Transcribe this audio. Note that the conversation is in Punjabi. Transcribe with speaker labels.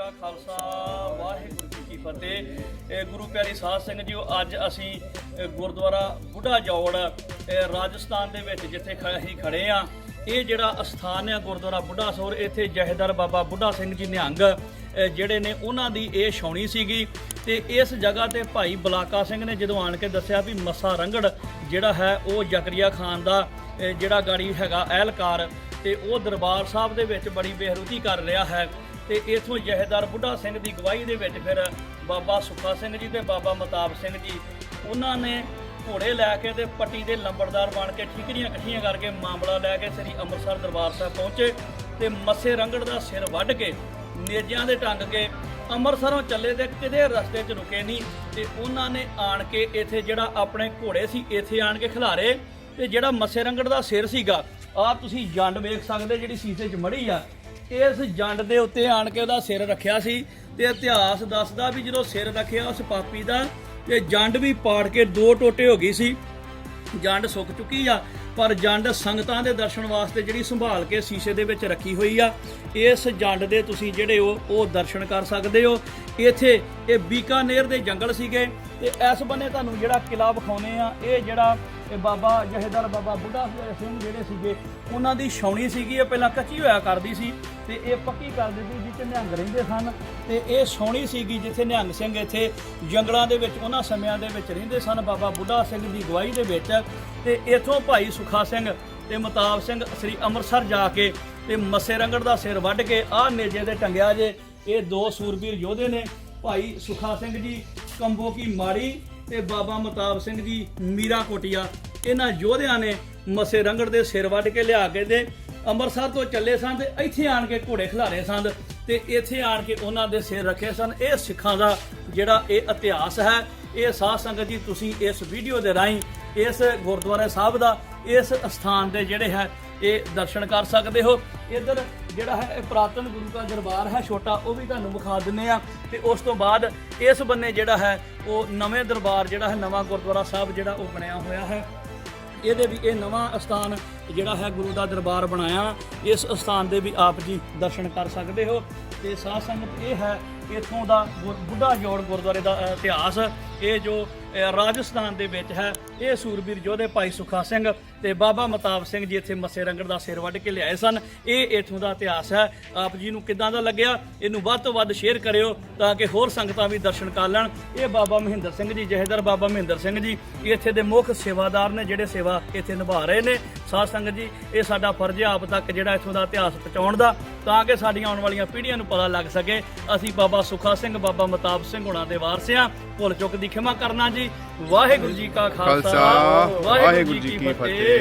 Speaker 1: ਕਾ ਖਾਲਸਾ, ਵਾਹਿਗੁਰੂ ਜੀ ਕੀ ਫਤਿਹ। ਇਹ ਗੁਰੂ ਪਿਆਰੀ ਸਾਧ ਸਿੰਘ ਜੀਓ, ਅੱਜ ਅਸੀਂ ਗੁਰਦੁਆਰਾ ਬੁੱਢਾ ਜੋੜ ਰਾਜਸਥਾਨ ਦੇ ਵਿੱਚ ਜਿੱਥੇ ਖ- ਅਸੀਂ ਖੜੇ ਆ। ਇਹ ਜਿਹੜਾ ਅਸਥਾਨ ਹੈ ਗੁਰਦੁਆਰਾ ਬੁੱਢਾ ਸੋਰ, ਇੱਥੇ ਜਹੇਦਾਰ ਬਾਬਾ ਬੁੱਢਾ ਸਿੰਘ ਜੀ ਨਿਹੰਗ ਜਿਹੜੇ ਨੇ ਉਹਨਾਂ ਦੀ ਇਹ ਛਾਉਣੀ ਸੀਗੀ। ਤੇ ਇਸ ਜਗ੍ਹਾ ਤੇ ਭਾਈ ਬਲਾਕਾ ਸਿੰਘ ਨੇ ਜਦੋਂ ਆਣ ਕੇ ਦੱਸਿਆ ਵੀ ਮੱਸਾ ਰੰਗੜ, ਜਿਹੜਾ ਹੈ ਉਹ ਜ਼ਕਰੀਆ ਖਾਨ ਦਾ ਜਿਹੜਾ ਗਾੜੀ ਹੈਗਾ ਅਹਿਲਕਾਰ ਤੇ ਉਹ ਦਰਬਾਰ ਸਾਹਿਬ ਦੇ ਵਿੱਚ ਬੜੀ ਬੇਹਰੂਤੀ ਕਰ ਰਿਹਾ ਹੈ। ਤੇ ਇਥੋਂ ਜਹੇਦਾਰ ਬੁੱਢਾ ਸਿੰਘ ਦੀ ਗਵਾਹੀ ਦੇ ਵਿੱਚ ਫਿਰ ਬਾਬਾ ਸੁੱਖਾ ਸਿੰਘ ਜੀ ਤੇ ਬਾਬਾ ਮਤਾਬ ਸਿੰਘ ਜੀ, ਉਹਨਾਂ ਨੇ ਘੋੜੇ ਲੈ ਕੇ ਤੇ ਪੱਟੀ ਦੇ ਲੰਬੜਦਾਰ ਬਣ ਕੇ ਠੀਕਰੀਆਂ ਇਕੱਠੀਆਂ ਕਰਕੇ ਮਾਮਲਾ ਲੈ ਕੇ ਸ੍ਰੀ ਅੰਮ੍ਰਿਤਸਰ ਦਰਬਾਰ ਸਾਹਿਬ ਪਹੁੰਚੇ ਤੇ ਮੱਸੇ ਰੰਗੜ ਦਾ ਸਿਰ ਵੱਢ ਕੇ ਨੇਜਿਆਂ ਦੇ ਟੰਗ ਕੇ ਅੰਮ੍ਰਿਤਸਰੋਂ ਚੱਲੇ ਤੇ ਕਿਤੇ ਰਸਤੇ 'ਚ ਰੁਕੇ ਨਹੀਂ ਤੇ ਉਹਨਾਂ ਨੇ ਆਣ ਕੇ ਇੱਥੇ ਜਿਹੜਾ ਆਪਣੇ ਘੋੜੇ ਸੀ ਇੱਥੇ ਆਣ ਕੇ ਖਿਲਾਰੇ ਤੇ ਜਿਹੜਾ ਮੱਸੇ ਰੰਗੜ ਦਾ ਸਿਰ ਸੀਗਾ ਆਹ ਤੁਸੀਂ ਜੰਡ ਵੇਖ ਸਕਦੇ ਜਿਹੜੀ ਸੀਸੇ 'ਚ ਮੜੀ ਆ ਇਸ ਜੰਡ ਦੇ ਉੱਤੇ ਆਣ ਕੇ ਉਹਦਾ ਸਿਰ ਰੱਖਿਆ ਸੀ ਤੇ ਇਤਿਹਾਸ ਦੱਸਦਾ ਵੀ ਜਦੋਂ ਸਿਰ ਰੱਖਿਆ ਉਸ ਪਾਪੀ ਦਾ ਤੇ ਜੰਡ ਵੀ ਪਾੜ ਕੇ ਦੋ ਟੋਟੇ ਹੋ ਗਈ ਸੀ। ਜੰਡ ਸੁੱਕ ਚੁੱਕੀ ਆ, ਪਰ ਜੰਡ ਸੰਗਤਾਂ ਦੇ ਦਰਸ਼ਨ ਵਾਸਤੇ ਜਿਹੜੀ ਸੰਭਾਲ ਕੇ ਸ਼ੀਸ਼ੇ ਦੇ ਵਿੱਚ ਰੱਖੀ ਹੋਈ ਆ, ਇਸ ਜੰਡ ਦੇ ਤੁਸੀਂ ਜਿਹੜੇ ਉਹ ਉਹ ਦਰਸ਼ਨ ਕਰ ਸਕਦੇ ਹੋ। ਇੱਥੇ ਇਹ ਬੀਕਾਨੇਰ ਦੇ ਜੰਗਲ ਸੀਗੇ ਤੇ ਇਸ ਬੰਨੇ ਤੁਹਾਨੂੰ ਜਿਹੜਾ ਕਿਲਾ ਵਿਖਾਉਨੇ ਆ, ਇਹ ਜਿਹੜਾ ਇਹ ਬਾਬਾ ਜਹੇਦਾਰ ਬਾਬਾ ਬੁੱਢਾ ਸਿੰਘ ਜਿਹੜੇ ਸੀਗੇ, ਉਹਨਾਂ ਦੀ ਛਾਉਣੀ ਸੀਗੀ, ਇਹ ਪਹਿਲਾਂ ਕੱਚੀ ਹੋਇਆ ਕਰਦੀ ਸੀ ਤੇ ਇਹ ਪੱਕੀ ਕਰ ਦਿੱਤੀ ਜਿੱਥੇ ਨਿਹੰਗ ਰਹਿੰਦੇ ਸਨ ਤੇ ਇਹ ਛਾਉਣੀ ਸੀਗੀ ਜਿੱਥੇ ਨਿਹੰਗ ਸਿੰਘ ਇੱਥੇ ਜੰਗਲਾਂ ਦੇ ਵਿੱਚ, ਉਹਨਾਂ ਸਮਿਆਂ ਦੇ ਵਿੱਚ ਰਹਿੰਦੇ ਸਨ, ਬਾਬਾ ਬੁੱਢਾ ਸਿੰਘ ਦੀ ਗਵਾਹੀ ਦੇ ਵਿੱਚ ਤੇ ਇਥੋਂ ਭਾਈ ਸੁਖਾ ਸਿੰਘ ਤੇ ਮਤਾਬ ਸਿੰਘ ਸ੍ਰੀ ਅੰਮ੍ਰਿਤਸਰ ਜਾ ਕੇ ਤੇ ਮੱਸੇ ਰੰਗੜ ਦਾ ਸਿਰ ਵੱਢ ਕੇ ਆਹ ਨੇਜੇ ਦੇ ਟੰਗਿਆ ਜੇ, ਇਹ ਦੋ ਸੂਰਬੀਰ ਯੋਧੇ ਨੇ ਭਾਈ ਸੁਖਾ ਸਿੰਘ ਜੀ, ਕੰਬੋ ਕੀ ਮਾੜੀ ਤੇ ਬਾਬਾ ਮਤਾਬ ਸਿੰਘ ਜੀ, ਮੀਰਾ ਕੋਟੀਆ। ਇਹਨਾਂ ਯੋਧਿਆਂ ਨੇ ਮੱਸੇ ਰੰਗੜ ਦੇ ਸਿਰ ਵੱਢ ਕੇ ਲਿਆ ਕੇ ਤੇ ਅੰਮ੍ਰਿਤਸਰ ਤੋਂ ਚੱਲੇ ਸਨ ਤੇ ਇੱਥੇ ਆਣ ਕੇ ਘੋੜੇ ਖਿਲਾਰੇ ਸਨ ਤੇ ਇੱਥੇ ਆਣ ਕੇ ਉਹਨਾਂ ਦੇ ਸਿਰ ਰੱਖੇ ਸਨ। ਇਹ ਸਿੱਖਾਂ ਦਾ ਜਿਹੜਾ ਇਹ ਇਤਿਹਾਸ ਹੈ, ਇਹ ਸਾਧ ਸੰਗਤ ਜੀ, ਤੁਸੀਂ ਇਸ ਵੀਡੀਓ ਦੇ ਰਾਹੀਂ ਇਸ ਗੁਰਦੁਆਰਾ ਸਾਹਿਬ ਦਾ ਇਸ ਸਥਾਨ ਦੇ ਜਿਹੜੇ ਹੈ ਇਹ ਦਰਸ਼ਨ ਕਰ ਸਕਦੇ ਹੋ। ਇਧਰ ਜਿਹੜਾ ਹੈ, ਇਹ ਪ੍ਰਾਤਨ ਗੁਰੂ ਦਾ ਦਰਬਾਰ ਹੈ, ਛੋਟਾ, ਉਹ ਵੀ ਤੁਹਾਨੂੰ ਵਿਖਾ ਦਿੰਨੇ ਆ। ਤੇ ਉਸ ਤੋਂ ਬਾਅਦ ਇਸ ਬੰਨੇ ਜਿਹੜਾ ਹੈ, ਉਹ ਨਵੇਂ ਦਰਬਾਰ ਜਿਹੜਾ ਹੈ, ਨਵਾਂ ਗੁਰਦੁਆਰਾ ਸਾਹਿਬ ਜਿਹੜਾ ਉਹ ਬਣਿਆ ਹੋਇਆ ਹੈ। ਇਹਦੇ ਵੀ ਇਹ ਨਵਾਂ ਅਸਥਾਨ ਜਿਹੜਾ ਹੈ, ਗੁਰੂ ਦਾ ਦਰਬਾਰ ਬਣਾਇਆ। ਇਸ ਅਸਥਾਨ ਦੇ ਵੀ ਆਪ ਜੀ ਦਰਸ਼ਨ ਕਰ ਸਕਦੇ ਹੋ। ਤੇ ਸਾਧ ਸੰਗਤ ਇਹ ਹੈ ਇੱਥੋਂ ਦਾ ਗੁਰ- ਬੁੱਢਾ ਜੋੜ ਗੁਰਦੁਆਰੇ ਦਾ ਇਤਿਹਾਸ, ਇਹ ਜੋ ਰਾਜਸਥਾਨ ਦੇ ਵਿੱਚ ਹੈ, ਇਹ ਸੂਰਬੀਰ ਯੋਧੇ ਭਾਈ ਸੁਖਾ ਸਿੰਘ ਤੇ ਬਾਬਾ ਮਤਾਬ ਸਿੰਘ ਜੀ ਇੱਥੇ ਮੱਸੇ ਰੰਗੜ ਦਾ ਸਿਰ ਵੱਢ ਕੇ ਲਿਆਏ ਸਨ। ਇਹ ਇਥੋਂ ਦਾ ਇਤਿਹਾਸ ਹੈ। ਆਪ ਜੀ ਨੂੰ ਕਿੱਦਾਂ ਦਾ ਲੱਗਿਆ? ਇਹਨੂੰ ਵੱਧ ਤੋਂ ਵੱਧ ਸ਼ੇਅਰ ਕਰਿਓ ਤਾਂ ਕਿ ਹੋਰ ਸੰਗਤਾਂ ਵੀ ਦਰਸ਼ਨ ਕਰ ਲੈਣ। ਇਹ ਬਾਬਾ ਮਹਿੰਦਰ ਸਿੰਘ ਜੀ, ਜਹੇਦਾਰ ਬਾਬਾ ਮਹਿੰਦਰ ਸਿੰਘ ਜੀ ਇੱਥੇ ਦੇ ਮੁੱਖ ਸੇਵਾਦਾਰ ਨੇ ਜਿਹੜੇ ਸੇਵਾ ਇੱਥੇ ਨਿਭਾ ਰਹੇ ਨੇ। ਸਾਧ ਸੰਗਤ ਜੀ, ਇਹ ਸਾਡਾ ਫਰਜ਼ ਹੈ ਆਪ ਤੱਕ ਜਿਹੜਾ ਇੱਥੋਂ ਦਾ ਇਤਿਹਾਸ ਪਹੁੰਚਾਉਣ ਦਾ। ਤਾਂ ਕਿ ਸਾਡੀਆਂ ਆਉਣ ਵਾਲੀਆਂ ਪੀੜ੍ਹੀਆਂ ਨੂੰ ਪਤਾ ਲੱਗ ਸਕੇ। ਅਸੀਂ ਬਾਬਾ ਸੁਖਾ ਸਿੰਘ ਬਾਬਾ ਮਤਾਬ ਸਿੰਘ ਹੁਣਾਂ ਦੇ ਵਾਰਸ ਹਾਂ। ਭੁੱਲ ਚੁੱਕ ਦੀ ਖਿਮਾ ਕਰਨਾ ਜੀ। ਵਾਹਿਗੁਰੂ ਜੀ ਕਾ
Speaker 2: ਖਾਲਸਾ। ਵਾਹਿਗੁਰੂ ਜੀ ਕੀ ਫਤਿਹ।